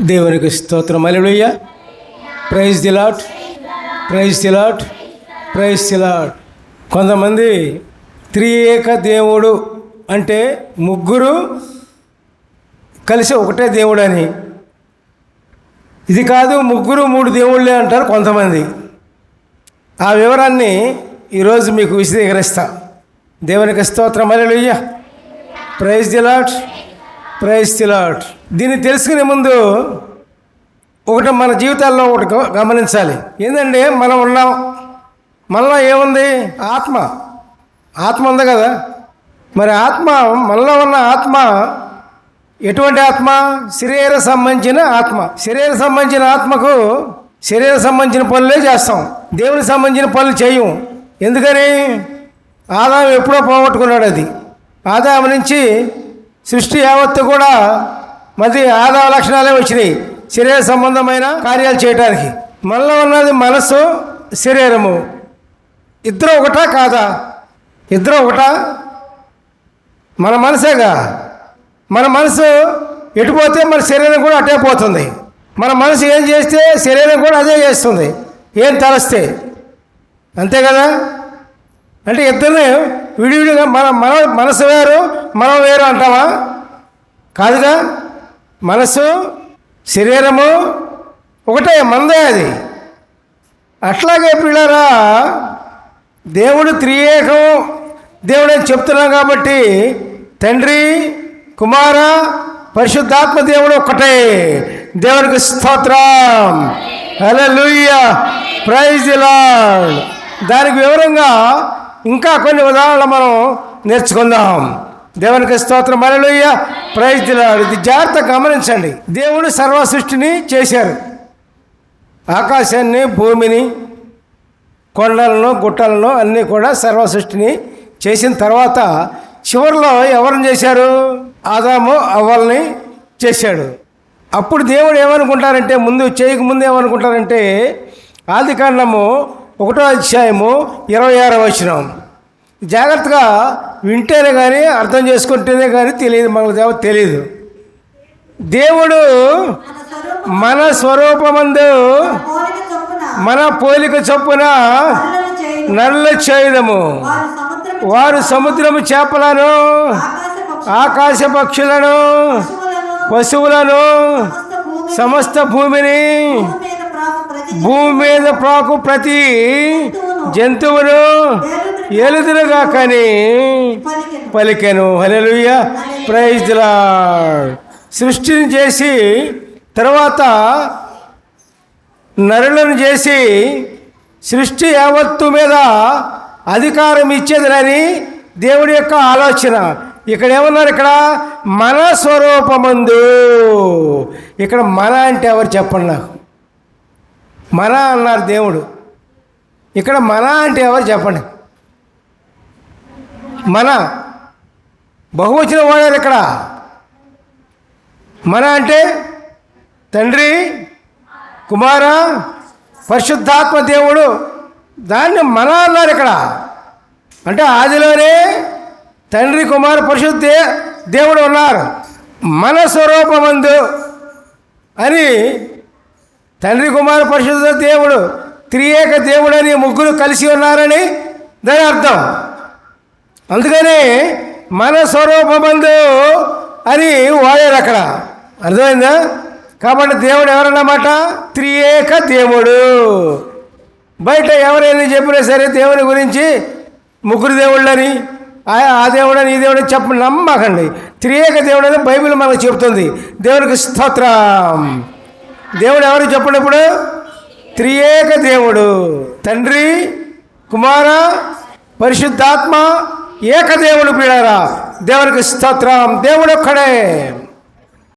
దేవునికి స్తోత్రం. Alleluia praise the Lord praise the Lord praise the Lord కొంతమంది త్రియేక దేవుడు అంటే ముగ్గురు కలిసి ఒకటే దేవుడు అని ఇది కాదు ముగ్గురు మూడు దేవుళ్ళే అంటారు కొంతమంది. ఆ వివరాన్ని ఈరోజు మీకు విశదీకరిస్తా. దేవునికి స్తోత్రం. అలెలుయ్య ప్రైజ్ దిలాట్ ప్రైజ్ దిలాట్ దీన్ని తెలుసుకునే ముందు ఒకటి మన జీవితాల్లో ఒకటి గమనించాలి. ఏంటంటే మనం ఉన్నాం మనలో ఏముంది? ఆత్మ. ఆత్మ ఉంది కదా. మరి ఆత్మ మనలో ఉన్న ఆత్మ ఎటువంటి ఆత్మ? శరీర సంబంధించిన ఆత్మ. శరీర సంబంధించిన ఆత్మకు శరీర సంబంధించిన పనులే చేస్తాం. దేవునికి సంబంధించిన పనులు చేయం. ఎందుకని? ఆదాయం ఎప్పుడో పోగొట్టుకున్నాడు అది. ఆదాయం నుంచి సృష్టి యావత్తు కూడా మరి ఆదా లక్షణాలే వచ్చినాయి. శరీర సంబంధమైన కార్యాలు చేయటానికి. మనలో ఉన్నది మనస్సు శరీరము. ఇద్దరు ఒకటా కాదా? ఇద్దరు ఒకటా? మన మనసేగా. మన మనసు ఎటుపోతే మన శరీరం కూడా అటే పోతుంది. మన మనసు ఏం చేస్తే శరీరం కూడా అదే చేస్తుంది. ఏం తలస్తే. అంతే కదా? అంటే ఇద్దరిని విడివిడిగా మన మన మనసు వేరు మనం వేరు అంటావా? కాదుగా? మనసు శరీరము ఒకటే మందే అది. అట్లాగే పిల్లరా దేవుడు త్రియేకం. దేవుడు అని చెప్తున్నాం కాబట్టి తండ్రి కుమార పరిశుద్ధాత్మ దేవుడు ఒక్కటే. దేవునికి స్తోత్రం. హల్లెలూయ. ప్రైజ్ దానికి వివరంగా ఇంకా కొన్ని ఉదాహరణలు మనం నేర్చుకుందాం. దేవునికి స్తోత్రం. హల్లెలూయ. ప్రయత్నాడు ఇది జాగ్రత్త గమనించండి. దేవుడు సర్వ సృష్టిని చేశారు. ఆకాశాన్ని భూమిని కొండలను గుట్టలను అన్నీ కూడా సర్వ సృష్టిని చేసిన తర్వాత చివరిలో ఎవరిని చేశారు? ఆదాము అవ్వల్ని చేశాడు. అప్పుడు దేవుడు ఏమనుకుంటారంటే ముందు చేయక ముందు ఏమనుకుంటారంటే ఆది కాండము ఒకటో అధ్యాయము ఇరవై ఆరో వచ్చినాము జాగ్రత్తగా వింటేనే కానీ అర్థం చేసుకుంటేనే కానీ తెలియదు మనకు దేవ తెలియదు దేవుడు మన స్వరూపం స్వరూపమందు మన పోలిక చొప్పున నల్ల చేయదము. వారు సముద్రము చేపలను ఆకాశ పక్షులను, పశువులను, సమస్త భూమిని, భూమి మీద భూమి మీద ప్రాకు ప్రతి జంతువును ఎలుదురుగా కని పలికెను. పలికెను. హల్లెలూయ. Praise Lord. సృష్టిని చేసి తర్వాత నరులను చేసి సృష్టి యావత్తు మీద అధికారం ఇచ్చేదినని దేవుడి యొక్క ఆలోచన. ఇక్కడ ఏమన్నారు ఇక్కడ మన స్వరూపమందు. ఇక్కడ మన అంటే ఎవరు చెప్పండి నాకు? మన అన్నారు దేవుడు. ఇక్కడ మన అంటే ఎవరు చెప్పండి? మన బహువచన వాడారు ఇక్కడ. మన అంటే తండ్రి కుమార పరిశుద్ధాత్మ దేవుడు. దాన్ని మన అన్నారు ఇక్కడ. అంటే ఆదిలోనే తండ్రి కుమార పరిశుద్ధ దేవుడు ఉన్నారు. మన స్వరూపమందు అని తండ్రి కుమార పరిశుద్ధ దేవుడు త్రియేక దేవుడని ముగ్గురు కలిసి ఉన్నారని దాని అర్థం. అందుకనే మన స్వరూపమందు అని వాడారు అక్కడ. అర్థమైందా? కాబట్టి దేవుడు ఎవరన్నమాట? త్రియేక దేవుడు. బయట ఎవరైనా చెప్పినా సరే దేవుని గురించి ముగ్గురు దేవుళ్ళని ఆ ఆ దేవుడని ఈ దేవుడని చెప్ప నమ్మకండి. త్రియేక దేవుడు అని బైబిల్ మనకు చెప్తుంది. దేవునికి స్తోత్రం. దేవుడు ఎవరు చెప్పినప్పుడు? త్రియేక దేవుడు. తండ్రి కుమార పరిశుద్ధాత్మ ఏకదేవుడు పీడారా దేవునికి స్తోత్రం. దేవుడు ఒక్కడే.